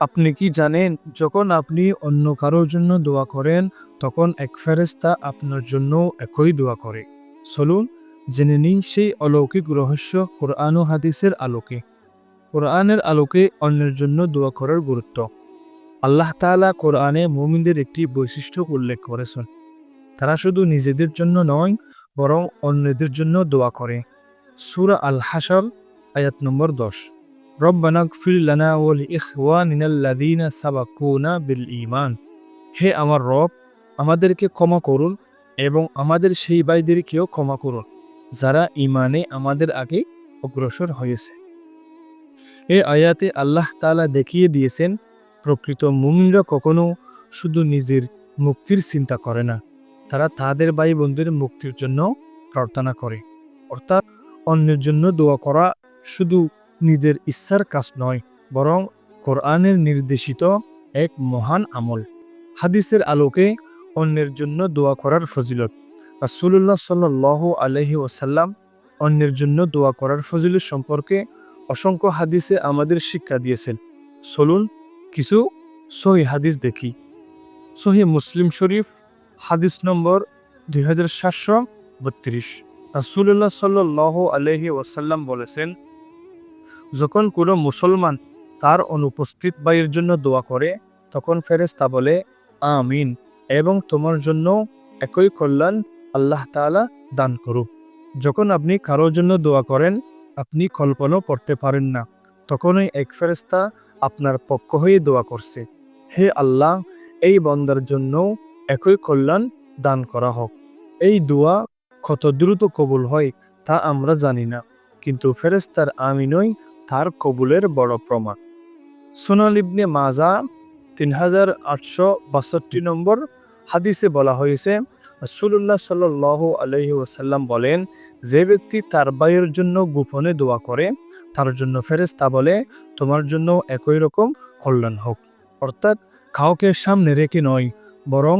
আপনি কি জানেন, যখন আপনি অন্য কারোর জন্য দোয়া করেন, তখন এক ফেরেস্তা আপনার জন্য একই দোয়া করে। চলুন, জেনে নিন সেই অলৌকিক রহস্য কোরআন ও হাদিসের আলোকে। কোরআনের আলোকে অন্যের জন্য দোয়া করার গুরুত্ব। আল্লাহ তাআলা কোরআনে মুমিনদের একটি বৈশিষ্ট্য উল্লেখ করেছেন। তারা শুধু নিজেদের জন্য নয়, বরং অন্যদের জন্য দোয়া করে। সুরা আল হাসর আয়াত নম্বর দশ। রব্বানা গফির লানা ওয়াল ইখওয়ানিনাল্লাযীনা সাবাকুনা বিল হে আমার রব, আমাদেরকে ক্ষমা করুন এবং আমাদের সেই ভাইদেরকেও ক্ষমা করুন, যারা ইমানে আমাদের আগে অগ্রসর হয়েছে। এ আয়াতে আল্লাহ তাআলা দেখিয়ে দিয়েছেন, প্রকৃত মুমিনরা কখনো শুধু নিজের মুক্তির চিন্তা করে না, তারা তাদের ভাই বোনদের মুক্তির জন্য প্রার্থনা করে। অর্থাৎ অন্যের জন্য দোয়া করা শুধু নিজের ইচ্ছার কাজ নয়, বরং কোরআনের নির্দেশিত এক মহান আমল। হাদিসের আলোকে অন্যের জন্য দোয়া করার ফজিলত। রাসূলুল্লাহ সাল্লাল্লাহু আলাইহি ওয়াসাল্লাম অন্যের জন্য দোয়া করার ফজিলত সম্পর্কে অসংখ্য হাদিসে আমাদের শিক্ষা দিয়েছেন। চলুন কিছু সহি হাদিস দেখি। সহি মুসলিম শরীফ, হাদিস নম্বর দুই হাজার সাতশো বত্রিশ। রাসুল্লাহ সাল্লাহ আলহি ওয়াসাল্লাম বলেছেন যখন কোনো মুসলমান তার অনুপস্থিত ভাইয়ের জন্য দোয়া করে, তখন ফেরেস্তা বলে, আমিন, এবং তোমার জন্য একই কল্যাণ আল্লাহ তাআলা দান করুক। যখন আপনি কারোর জন্য দোয়া করেন, আপনি কল্পনাও করতে পারেন না। তখনই এক ফেরেস্তা আপনার পক্ষ হয়ে দোয়া করছে, হে আল্লাহ, এই বন্দার জন্য একই কল্যাণ দান করা হোক। এই দোয়া কত দ্রুত কবুল হয় তা আমরা জানি না। কিন্তু ফেরেস্তার আমিনই তার কবুলের বড় প্রমাণ। সোনাল ইবনে মাজা তিন হাজার আটশো বাষট্টি নম্বর হাদিসে বলা হয়েছে, রাসূলুল্লাহ সাল্লাল্লাহু আলাইহি ওয়াসাল্লাম বলেন, যে ব্যক্তি তার ভাইয়ের জন্য গোপনে দোয়া করে, তার জন্য ফেরেশতা বলে, তোমার জন্য একই রকম কল্যাণ হোক। অর্থাৎ কাউকে সামনে রেখে নয়, বরং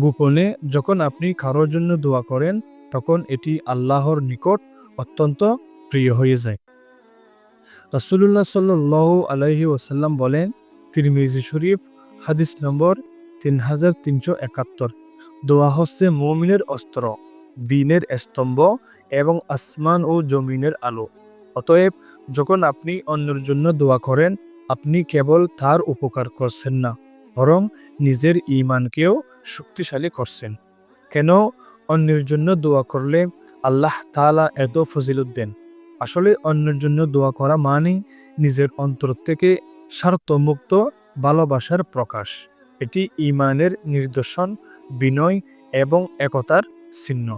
গোপনে যখন আপনি কারোর জন্য দোয়া করেন, তখন এটি আল্লাহর নিকট অত্যন্ত প্রিয় হয়ে যায়। রাসূলুল্লাহ সাল্লাল্লাহু আলাইহি ওয়াসাল্লাম বলেন, তিরমিজি শরীফ, হাদিস নম্বর তিন হাজার তিনশো একাত্তর। দোয়া হচ্ছে মমিনের অস্ত্র, দিনের স্তম্ভ এবং আসমান ও জমিনের আলো। অতএব, যখন আপনি অন্যের জন্য দোয়া করেন, আপনি কেবল তার উপকার করছেন না, বরং নিজের ইমানকেও শক্তিশালী করছেন। কেন? অন্যের জন্য দোয়া করলে আল্লাহ তাআলা এত ফজিলত দেন। আসলে অন্যের জন্য দোয়া করা মানে নিজের অন্তর থেকে স্বার্থমুক্ত ভালোবাসার প্রকাশ। এটি ইমানের নিদর্শন, বিনয় এবং একতার চিহ্ন।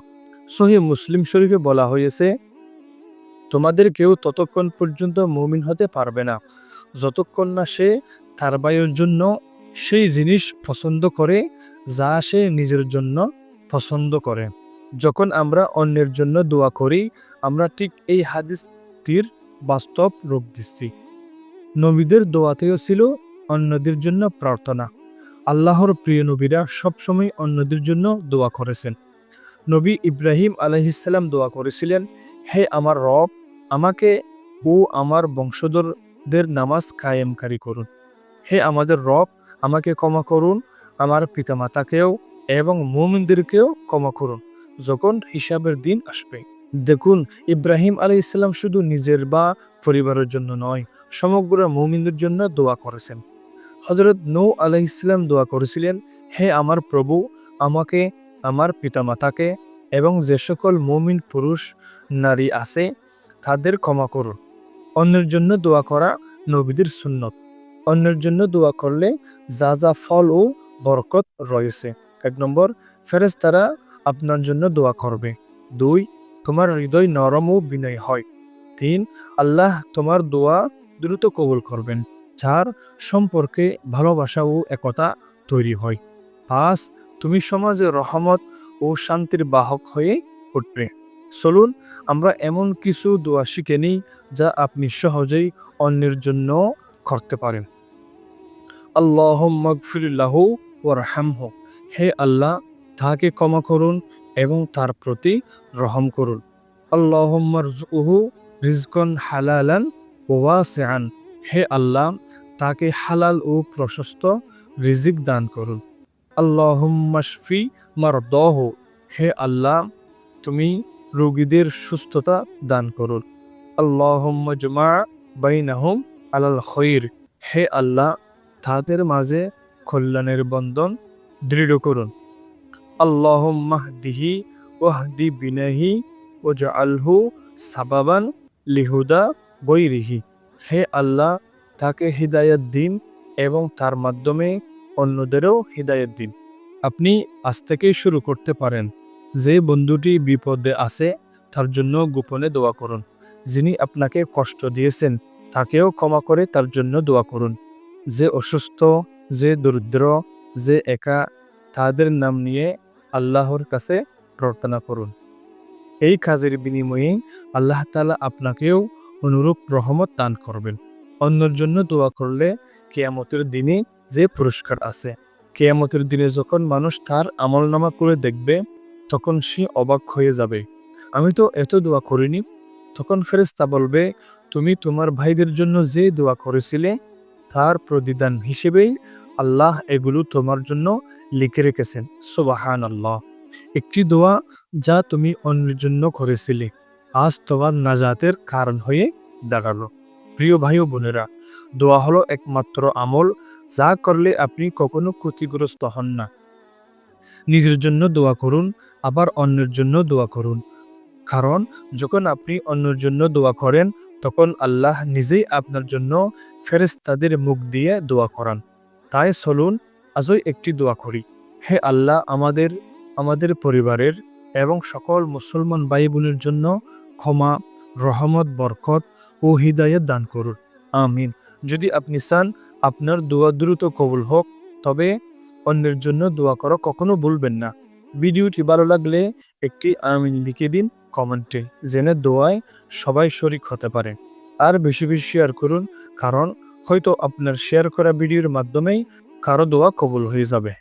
সহি মুসলিম শরীফে বলা হয়েছে, তোমাদের কেউ ততক্ষণ পর্যন্ত মুমিন হতে পারবে না। যতক্ষণ না সে তার ভাইয়ের জন্য সেই জিনিস পছন্দ করে, যা সে নিজের জন্য পছন্দ করে। যখন আমরা অন্যের জন্য দোয়া করি, আমরা ঠিক এই হাদিসটির বাস্তব রূপ দিচ্ছি। নবীদের দোয়াতেও ছিল অন্যদের জন্য প্রার্থনা। আল্লাহর প্রিয় নবীরা সবসময় অন্যদের জন্য দোয়া করেছেন। নবী ইব্রাহিম আলহিসাল্লাম দোয়া করেছিলেন, হে আমার রব, আমাকে ও আমার বংশধরদের নামাজ কায়েমকারী করুন। হে আমাদের রব, আমাকে ক্ষমা করুন, আমার পিতামাতাকেও এবং মোমিনদেরকেও ক্ষমা করুন। যখন হিসাবের দিন আসবে। দেখুন, ইব্রাহিম আলী ইসলাম শুধু নিজের বা পরিবারের জন্য নয়, সমগ্র মৌমিনদের জন্য দোয়া করেছেন। হজরত নৌ আলাহ ইসলাম দোয়া করেছিলেন, হে আমার প্রভু, আমাকে, আমার পিতামাতাকে এবং যে সকল মৌমিন পুরুষ, নারী আছে, তাদের ক্ষমা করুন অন্যের জন্য দোয়া করা নবীদের সুন্নত। অন্যের জন্য দোয়া করলে যা যা ফল ও বরকত রয়েছে। এক নম্বর, ফেরেশতারা আপনার জন্য দোয়া করবে। দুই, তোমার হৃদয় নরম ও বিনয় হয়। তিন, আল্লাহ তোমার দোয়া দ্রুত কবুল করবেন। চার, সম্পর্কে ভালোবাসা ও একতা তৈরি হয়। পাঁচ, তুমি সমাজে রহমত ও শান্তির বাহক হয়ে উঠবে। চলুন, আমরা এমন কিছু দোয়া শিখে নিই যা আপনি সহজেই অন্যের জন্য করতে পারেন। আল্লাহ মগফিল্লাহ ও রাহামহ। হে আল্লাহ তাহাকে ক্ষমা করুন এবং তার প্রতি রহম করুন। আল্লাহম্মারজুহু রিজকন হালালান ওয়াসিআন। হে আল্লাহ, তাকে হালাল ও প্রশস্ত রিজিক দান করুন। আল্লাহম্মাশফি মারদহ। হে আল্লাহ, তুমি রোগীদের সুস্থতা দান করুন। আল্লাহম্মা জমা বাইনাহুম আলাল খৈর। হে আল্লাহ, তাদের মাঝে কল্যাণের বন্ধন দৃঢ় করুন। আল্লাহম্মাহদিহি ওয়াহদি বিনাহি ও আলহু সাবাবান লিহুদা গৈরিহি। হে আল্লাহ, তাকে হৃদায়ত দিন এবং তার মাধ্যমে অন্যদেরও হৃদায়ত দিন। আপনি আজ থেকেই শুরু করতে পারেন। যে বন্ধুটি বিপদে আছে, তার জন্য গোপনে দোয়া করুন। যিনি আপনাকে কষ্ট দিয়েছেন, তাকেও ক্ষমা করে তার জন্য দোয়া করুন। যে অসুস্থ, যে দরিদ্র, যে একা, তাদের নাম নিয়ে আল্লাহর কাছে প্রার্থনা করুন। এই কাজের বিনিময়ে আল্লাহ তালা আপনাকেও অনুরূপ রহমত দান করবেন। অন্যর জন্য দোয়া করলে কেয়ামতের দিনে যে পুরস্কার আছে, কেয়ামতের দিনে যখন মানুষ তার আমল নামা করে দেখবে, তখন সে অবাক হয়ে যাবে। আমি তো এত দোয়া করিনি, তখন ফেরেস্তা বলবে, তুমি তোমার ভাইদের জন্য যে দোয়া করেছিলে, তার প্রতিদান হিসেবেই আল্লাহ এগুলো তোমার জন্য লিখে রেখেছেন। সুবাহান আল্লাহ একটি দোয়া যা তুমি অন্যের জন্য করেছিলে, আজ তোমার নাজাতের কারণ হয়ে দাঁড়াল। প্রিয় ভাই ও বোনেরা, দোয়া হলো একমাত্র আমল, যা করলে আপনি কখনো ক্ষতিগ্রস্ত হন না। নিজের জন্য দোয়া করুন, আবার অন্যের জন্য দোয়া করুন। কারণ, যখন আপনি অন্যের জন্য দোয়া করেন, তখন আল্লাহ নিজেই আপনার জন্য ফেরেস্তাদের মুখ দিয়ে দোয়া করান। তাই চলুন, আজই একটি দোয়া করি। হে আল্লাহ, আমাদের আমাদের পরিবারের এবং সকল মুসলমান ভাই বোনের জন্য ক্ষমা, রহমত, বরকত ও হৃদায়ত দান করুন। আমিন। যদি আপনি চান, আপনার দোয়া দ্রুত কবুল হোক, তবে অন্যের জন্য দোয়া করা কখনো ভুলবেন না। ভিডিওটি ভালো লাগলে একটি আমিন লিখে দিন কমেন্টে জেনে দোয়ায় সবাই শরিক হতে পারে। আর বেশি বেশি শেয়ার করুন, কারণ হয়তো আপনার শেয়ার করা ভিডিওর মাধ্যমেই কারও দোয়া কবুল হয়ে যাবে।